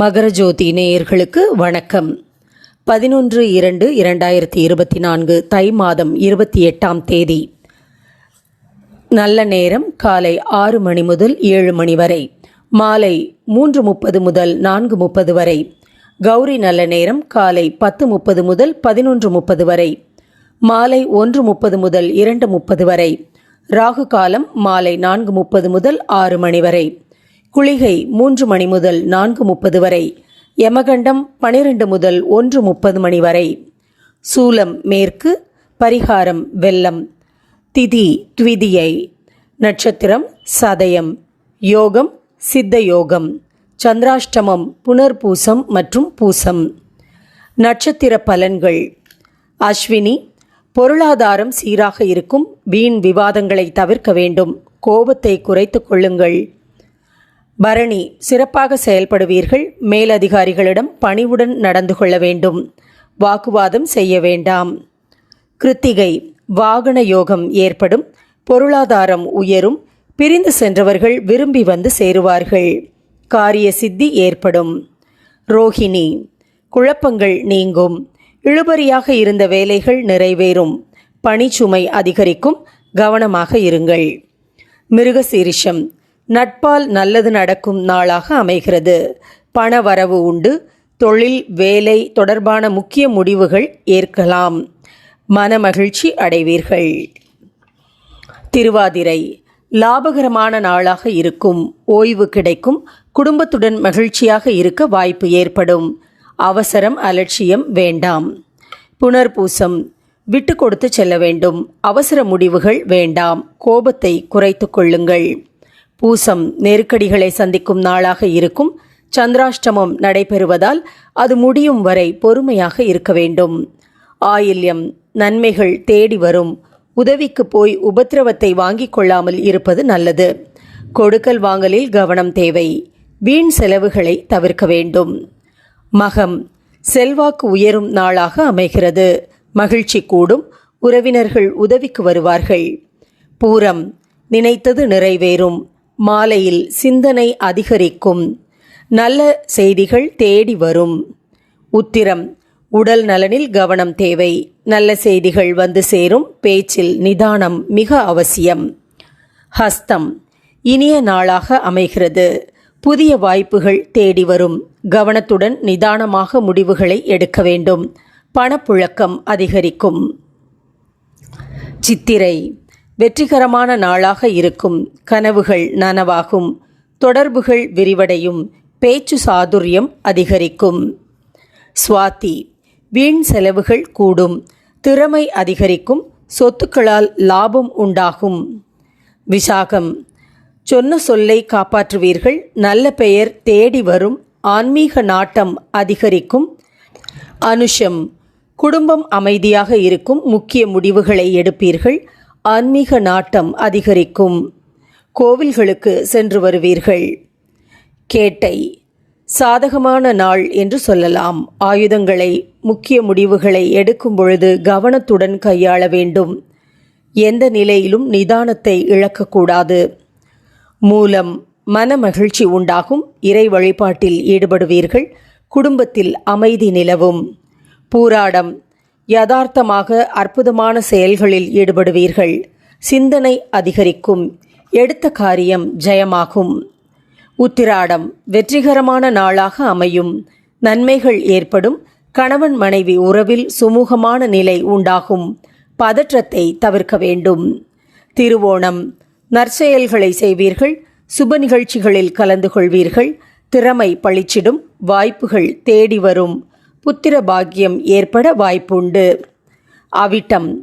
மகரஜோதி நேயர்களுக்கு வணக்கம். பதினொன்று இரண்டு இரண்டாயிரத்தி இருபத்தி நான்கு தை மாதம் இருபத்தி எட்டாம் தேதி. நல்ல நேரம் காலை ஆறு மணி முதல் ஏழு மணி வரை. மாலை மூன்று முப்பது முதல் நான்கு முப்பது வரை. கௌரி நல்ல நேரம் காலை பத்து முப்பது முதல் பதினொன்று முப்பது வரை. மாலை ஒன்று முப்பது முதல் இரண்டு முப்பது வரை. ராகு காலம் மாலை நான்கு முப்பது முதல் ஆறு மணி வரை. குளிகை மூன்று மணி முதல் நான்கு முப்பது வரை யமகண்டம் பனிரெண்டு முதல் ஒன்று முப்பது மணி வரை. சூலம் மேற்கு பரிகாரம் வெள்ளம் திதி த்விதியை நட்சத்திரம் சதயம் யோகம் சித்த யோகம் சந்திராஷ்டமம் புனர்பூசம் மற்றும் பூசம். நட்சத்திர பலன்கள். அஸ்வினி பொருளாதாரம் சீராக இருக்கும் வீண் விவாதங்களை தவிர்க்க வேண்டும் கோபத்தை குறைத்து கொள்ளுங்கள். பரணி சிறப்பாக செயல்படுவீர்கள். மேலதிகாரிகளிடம் பணிவுடன் நடந்து கொள்ள வேண்டும். வாக்குவாதம் செய்ய வேண்டாம். கிருத்திகை வாகன யோகம் ஏற்படும். பொருளாதாரம் உயரும். பிரிந்து சென்றவர்கள் விரும்பி வந்து சேருவார்கள். காரிய சித்தி ஏற்படும். ரோஹிணி குழப்பங்கள் நீங்கும். இழுபறியாக இருந்த வேலைகள் நிறைவேறும். பணிச்சுமை அதிகரிக்கும். கவனமாக இருங்கள். மிருகசீரிஷம் நட்பால் நல்லது நடக்கும் நாளாக அமைகிறது. பண வரவு உண்டு. தொழில் வேலை தொடர்பான முக்கிய முடிவுகள் ஏற்கலாம். மனமகிழ்ச்சி அடைவீர்கள். திருவாதிரை. லாபகரமான நாளாக இருக்கும். ஓய்வு கிடைக்கும். குடும்பத்துடன் மகிழ்ச்சியாக இருக்க வாய்ப்பு ஏற்படும். அவசரம் அலட்சியம் வேண்டாம். புனர்பூசம். விட்டு கொடுத்து செல்ல வேண்டும். அவசர முடிவுகள் வேண்டாம். கோபத்தை குறைத்து கொள்ளுங்கள். பூசம் நெருக்கடிகளை சந்திக்கும் நாளாக இருக்கும். சந்திராஷ்டமம் நடைபெறுவதால் அது முடியும் வரை பொறுமையாக இருக்க வேண்டும். ஆயில்யம் நன்மைகள் தேடி வரும். உதவிக்கு போய் உபத்திரவத்தை வாங்கிக் கொள்ளாமல் இருப்பது நல்லது. கொடுக்கல் வாங்கலில் கவனம் தேவை. வீண் செலவுகளை தவிர்க்க வேண்டும். மகம் செல்வாக்கு உயரும் நாளாக அமைகிறது. மகிழ்ச்சி கூடும். உறவினர்கள் உதவிக்கு வருவார்கள். பூரம் நினைத்தது நிறைவேறும். மாலையில் சிந்தனை அதிகரிக்கும். நல்ல செய்திகள் தேடி வரும். உத்திரம் உடல் நலனில் கவனம் தேவை. நல்ல செய்திகள் வந்து சேரும். பேச்சில் நிதானம் மிக அவசியம். ஹஸ்தம் இனிய நாளாக அமைகிறது. புதிய வாய்ப்புகள் தேடி வரும். கவனத்துடன் நிதானமாக முடிவுகளை எடுக்க வேண்டும். பணப்புழக்கம் அதிகரிக்கும். சித்திரை வெற்றிகரமான நாளாக இருக்கும். கனவுகள் நனவாகும். தொடர்புகள் விரிவடையும். பேச்சு சாதுரியம் அதிகரிக்கும். சுவாதி வீண் செலவுகள் கூடும். திறமை அதிகரிக்கும். சொத்துக்களால் லாபம் உண்டாகும். விசாகம் சொன்ன சொல்லை காப்பாற்றுவீர்கள். நல்ல பெயர் தேடி வரும். ஆன்மீக நாட்டம் அதிகரிக்கும். அனுஷம் குடும்பம் அமைதியாக இருக்கும். முக்கிய முடிவுகளை எடுப்பீர்கள். ஆன்மீக நாட்டம் அதிகரிக்கும். கோவில்களுக்கு சென்று வருவீர்கள். கேட்டை சாதகமான நாள் என்று சொல்லலாம். ஆயுதங்களை முக்கிய முடிவுகளை எடுக்கும் பொழுது கவனத்துடன் கையாள வேண்டும். எந்த நிலையிலும் நிதானத்தை இழக்கக்கூடாது. மூலம் மன மகிழ்ச்சி உண்டாகும். இறை வழிபாட்டில் ஈடுபடுவீர்கள். குடும்பத்தில் அமைதி நிலவும். பூராடம் யதார்த்தமாக அற்புதமான செயல்களில் ஈடுபடுவீர்கள். சிந்தனை அதிகரிக்கும். எடுத்த காரியம் ஜெயமாகும். உத்திராடம் வெற்றிகரமான நாளாக அமையும். நன்மைகள் ஏற்படும். கணவன் மனைவி உறவில் சுமூகமான நிலை உண்டாகும். பதற்றத்தை தவிர்க்க வேண்டும். திருவோணம் நற்செயல்களை செய்வீர்கள். சுப நிகழ்ச்சிகளில் கலந்து கொள்வீர்கள். திறமை பளிச்சிடும். வாய்ப்புகள் தேடி வரும். புத்திர பாக்கியம் ஏற்பட வாய்ப்புண்டு. அவிட்டம்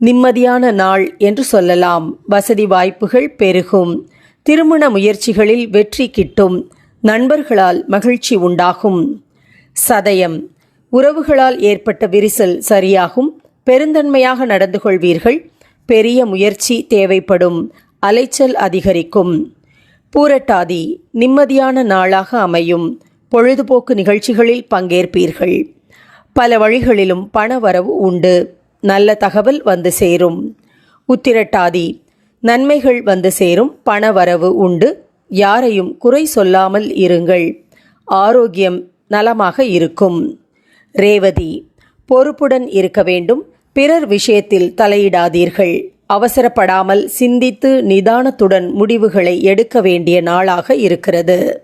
நிம்மதியான நாள் என்று சொல்லலாம். வசதி வாய்ப்புகள் பெருகும். திருமண முயற்சிகளில் வெற்றி கிட்டும். நண்பர்களால் மகிழ்ச்சி உண்டாகும். சதயம் உறவுகளால் ஏற்பட்ட விரிசல் சரியாகும். பெருந்தன்மையாக நடந்து கொள்வீர்கள். பெரிய முயற்சி தேவைப்படும். அலைச்சல் அதிகரிக்கும். பூரட்டாதி நிம்மதியான நாளாக அமையும். பொழுதுபோக்கு நிகழ்ச்சிகளில் பங்கேற்பீர்கள். பல வழிகளிலும் பண வரவு உண்டு. நல்ல தகவல் வந்து சேரும். உத்திரட்டாதி நன்மைகள் வந்து சேரும். பண வரவு உண்டு. யாரையும் குறை சொல்லாமல் இருங்கள். ஆரோக்கியம் நலமாக இருக்கும். ரேவதி பொறுப்புடன் இருக்க வேண்டும். பிறர் விஷயத்தில் தலையிடாதீர்கள். அவசரப்படாமல் சிந்தித்து நிதானத்துடன் முடிவுகளை எடுக்க வேண்டிய நாளாக இருக்கிறது.